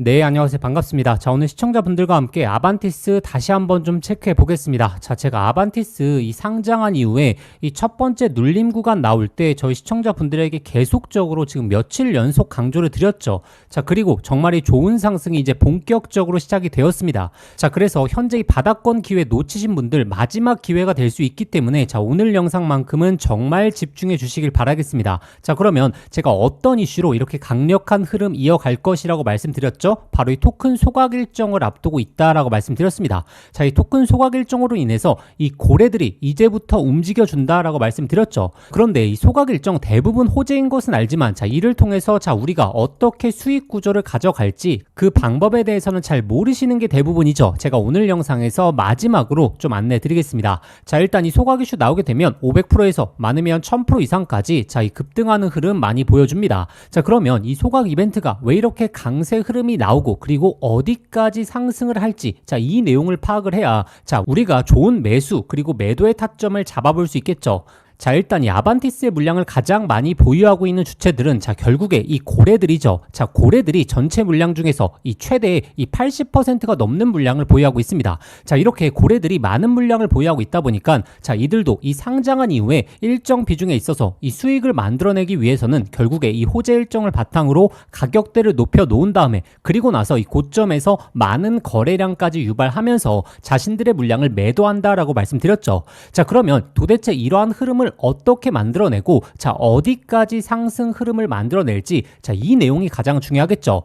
네, 안녕하세요. 반갑습니다. 자, 오늘 시청자분들과 함께 아반티스 다시 한번 좀 체크해 보겠습니다. 자, 제가 아반티스 이 상장한 이후에 이 첫 번째 눌림 구간 나올 때 저희 시청자분들에게 계속적으로 지금 며칠 연속 강조를 드렸죠. 자, 그리고 정말 이 좋은 상승이 이제 본격적으로 시작이 되었습니다. 자, 그래서 현재 이 바닥권 기회 놓치신 분들 마지막 기회가 될 수 있기 때문에 자, 오늘 영상만큼은 정말 집중해 주시길 바라겠습니다. 자, 그러면 제가 어떤 이슈로 이렇게 강력한 흐름 이어갈 것이라고 말씀드렸죠? 바로 이 토큰 소각 일정을 앞두고 있다라고 말씀드렸습니다. 자, 이 토큰 소각 일정으로 인해서 이 고래들이 이제부터 움직여 준다라고 말씀드렸죠. 그런데 이 소각 일정 대부분 호재인 것은 알지만 자, 이를 통해서 자, 우리가 어떻게 수익 구조를 가져갈지 그 방법에 대해서는 잘 모르시는 게 대부분이죠. 제가 오늘 영상에서 마지막으로 좀 안내 드리겠습니다. 자, 일단 이 소각 이슈 나오게 되면 500%에서 많으면 1000% 이상까지 자, 이 급등하는 흐름 많이 보여줍니다. 자, 그러면 이 소각 이벤트가 왜 이렇게 강세 흐름이 나오고 그리고 어디까지 상승을 할지 자, 이 내용을 파악을 해야 자, 우리가 좋은 매수 그리고 매도의 타점을 잡아볼 수 있겠죠. 자, 일단 이 아반티스의 물량을 가장 많이 보유하고 있는 주체들은 자, 결국에 이 고래들이죠. 자, 고래들이 전체 물량 중에서 이 최대 이 80%가 넘는 물량을 보유하고 있습니다. 자, 이렇게 고래들이 많은 물량을 보유하고 있다 보니까 자, 이들도 이 상장한 이후에 일정 비중에 있어서 이 수익을 만들어내기 위해서는 결국에 이 호재 일정을 바탕으로 가격대를 높여 놓은 다음에 그리고 나서 이 고점에서 많은 거래량까지 유발하면서 자신들의 물량을 매도한다라고 말씀드렸죠. 자, 그러면 도대체 이러한 흐름을 어떻게 만들어내고 자, 어디까지 상승 흐름을 만들어낼지 자, 이 내용이 가장 중요하겠죠.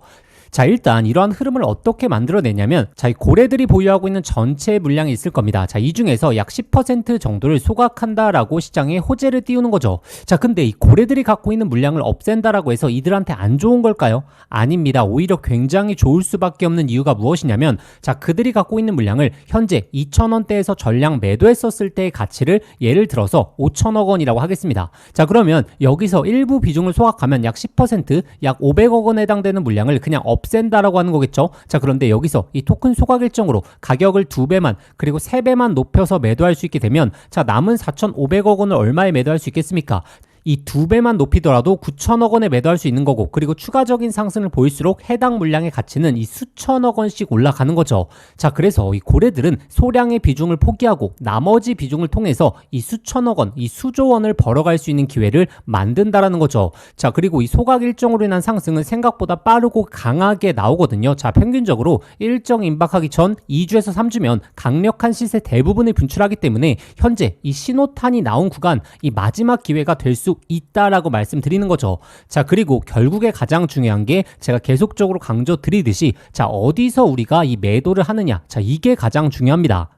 자, 일단 이러한 흐름을 어떻게 만들어내냐면 자, 이 고래들이 보유하고 있는 전체 물량이 있을 겁니다. 자, 이 중에서 약 10% 정도를 소각한다라고 시장에 호재를 띄우는 거죠. 자, 근데 이 고래들이 갖고 있는 물량을 없앤다라고 해서 이들한테 안 좋은 걸까요? 아닙니다. 오히려 굉장히 좋을 수밖에 없는 이유가 무엇이냐면 자, 그들이 갖고 있는 물량을 현재 2,000원대에서 전량 매도했었을 때의 가치를 예를 들어서 5천억 원이라고 하겠습니다. 자, 그러면 여기서 일부 비중을 소각하면 약 10%, 약 500억 원에 해당되는 물량을 그냥 없앤다라고 하는 거겠죠. 자, 그런데 여기서 이 토큰 소각 일정으로 가격을 두 배만 그리고 세 배만 높여서 매도할 수 있게 되면 자, 남은 4,500억 원을 얼마에 매도할 수 있겠습니까? 이 두 배만 높이더라도 9천억 원에 매도할 수 있는 거고 그리고 추가적인 상승을 보일수록 해당 물량의 가치는 이 수천억 원씩 올라가는 거죠. 자, 그래서 이 고래들은 소량의 비중을 포기하고 나머지 비중을 통해서 이 수천억 원, 이 수조 원을 벌어갈 수 있는 기회를 만든다라는 거죠. 자, 그리고 이 소각 일정으로 인한 상승은 생각보다 빠르고 강하게 나오거든요. 자, 평균적으로 일정 임박하기 전 2주에서 3주면 강력한 시세 대부분을 분출하기 때문에 현재 이 신호탄이 나온 구간 이 마지막 기회가 될 수 있다라고 말씀드리는 거죠. 자, 그리고 결국에 가장 중요한 게 제가 계속적으로 강조 드리듯이 자, 어디서 우리가 이 매도를 하느냐. 자, 이게 가장 중요합니다.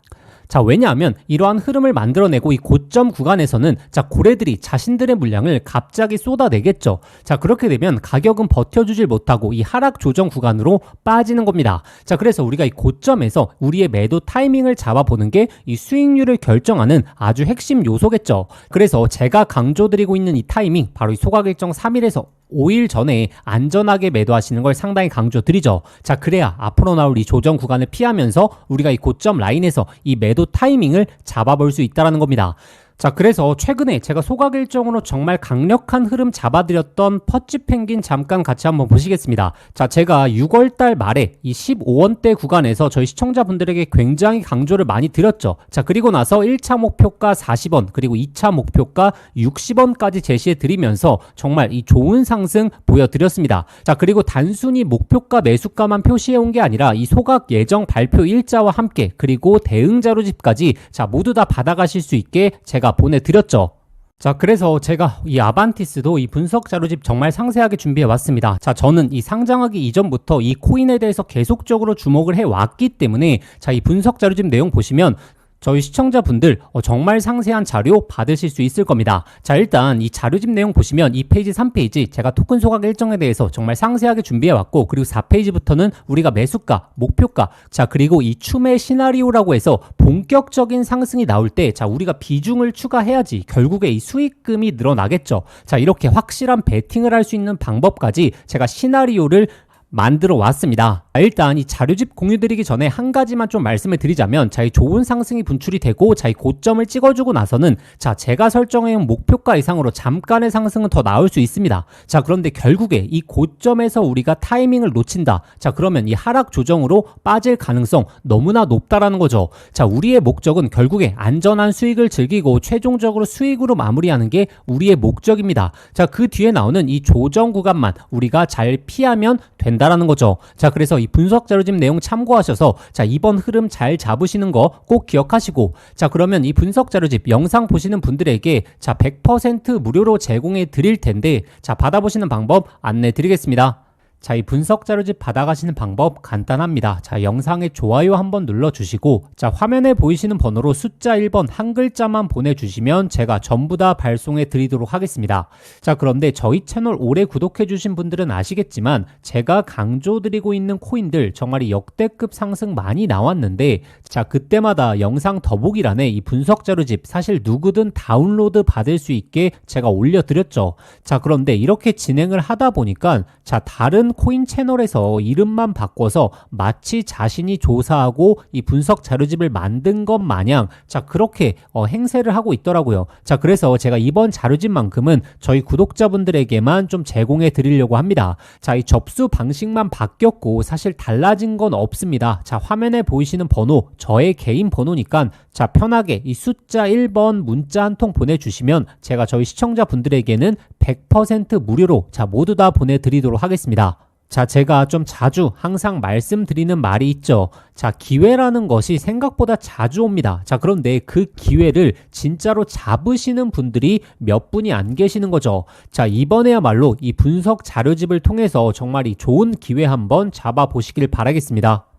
자, 왜냐하면 이러한 흐름을 만들어내고 이 고점 구간에서는 자, 고래들이 자신들의 물량을 갑자기 쏟아내겠죠. 자, 그렇게 되면 가격은 버텨주질 못하고 이 하락 조정 구간으로 빠지는 겁니다. 자, 그래서 우리가 이 고점에서 우리의 매도 타이밍을 잡아보는 게 이 수익률을 결정하는 아주 핵심 요소겠죠. 그래서 제가 강조드리고 있는 이 타이밍, 바로 이 소각 일정 3일에서 5일 전에 안전하게 매도하시는 걸 상당히 강조드리죠. 자, 그래야 앞으로 나올 이 조정 구간을 피하면서 우리가 이 고점 라인에서 이 매도 타이밍을 잡아볼 수 있다는 겁니다. 자, 그래서 최근에 제가 소각 일정으로 정말 강력한 흐름 잡아드렸던 퍼치 펭귄 잠깐 같이 한번 보시겠습니다. 자, 제가 6월 달 말에 이 15원대 구간에서 저희 시청자분들에게 굉장히 강조를 많이 드렸죠. 자, 그리고 나서 1차 목표가 40원, 그리고 2차 목표가 60원까지 제시해 드리면서 정말 이 좋은 상승 보여드렸습니다. 자, 그리고 단순히 목표가 매수가만 표시해 온 게 아니라 이 소각 예정 발표 일자와 함께 그리고 대응 자료집까지 자, 모두 다 받아가실 수 있게 제가 보내드렸죠. 자, 그래서 제가 이 아반티스도 이 분석 자료집 정말 상세하게 준비해 왔습니다. 자, 저는 이 상장하기 이전부터 이 코인에 대해서 계속적으로 주목을 해 왔기 때문에 자, 이 분석 자료집 내용 보시면 저희 시청자분들 어, 정말 상세한 자료 받으실 수 있을 겁니다. 자, 일단 이 자료집 내용 보시면 2페이지, 3페이지 제가 토큰 소각 일정에 대해서 정말 상세하게 준비해 왔고 그리고 4페이지부터는 우리가 매수가, 목표가, 자, 그리고 이 추매 시나리오라고 해서 본격적인 상승이 나올 때 자, 우리가 비중을 추가해야지 결국에 이 수익금이 늘어나겠죠. 자, 이렇게 확실한 베팅을 할 수 있는 방법까지 제가 시나리오를 만들어 왔습니다. 자, 일단 이 자료집 공유드리기 전에 한 가지만 좀 말씀을 드리자면 자, 이 좋은 상승이 분출이 되고 자, 이 고점을 찍어주고 나서는 자, 제가 설정해온 목표가 이상으로 잠깐의 상승은 더 나올 수 있습니다. 자, 그런데 결국에 이 고점에서 우리가 타이밍을 놓친다. 자, 그러면 이 하락 조정으로 빠질 가능성 너무나 높다라는 거죠. 자, 우리의 목적은 결국에 안전한 수익을 즐기고 최종적으로 수익으로 마무리하는 게 우리의 목적입니다. 자, 그 뒤에 나오는 이 조정 구간만 우리가 잘 피하면 된다라는 거죠. 자, 그래서 이 분석 자료집 내용 참고하셔서 자, 이번 흐름 잘 잡으시는 거 꼭 기억하시고 자, 그러면 이 분석 자료집 영상 보시는 분들에게 자, 100% 무료로 제공해 드릴 텐데 자, 받아보시는 방법 안내 드리겠습니다. 자, 이 분석 자료집 받아가시는 방법 간단합니다. 자, 영상에 좋아요 한번 눌러주시고, 자, 화면에 보이시는 번호로 숫자 1번 한 글자만 보내주시면 제가 전부 다 발송해 드리도록 하겠습니다. 자, 그런데 저희 채널 오래 구독해주신 분들은 아시겠지만, 제가 강조드리고 있는 코인들 정말 이 역대급 상승 많이 나왔는데, 자, 그때마다 영상 더보기란에 이 분석 자료집 사실 누구든 다운로드 받을 수 있게 제가 올려드렸죠. 자, 그런데 이렇게 진행을 하다 보니까, 자, 다른 코인 채널에서 이름만 바꿔서 마치 자신이 조사하고 이 분석 자료집을 만든 것 마냥 자 그렇게 어, 행세를 하고 있더라고요. 자 그래서 제가 이번 자료집만큼은 저희 구독자분들에게만 좀 제공해 드리려고 합니다. 자 이 접수 방식만 바뀌었고 사실 달라진 건 없습니다. 자 화면에 보이시는 번호 저의 개인 번호니까 자 편하게 이 숫자 1번 문자 한 통 보내주시면 제가 저희 시청자분들에게는 100% 무료로 자 모두 다 보내드리도록 하겠습니다. 자, 제가 좀 자주 항상 말씀드리는 말이 있죠. 자, 기회라는 것이 생각보다 자주 옵니다. 자, 그런데 그 기회를 진짜로 잡으시는 분들이 몇 분이 안 계시는 거죠. 자, 이번에야말로 이 분석 자료집을 통해서 정말 이 좋은 기회 한번 잡아보시길 바라겠습니다.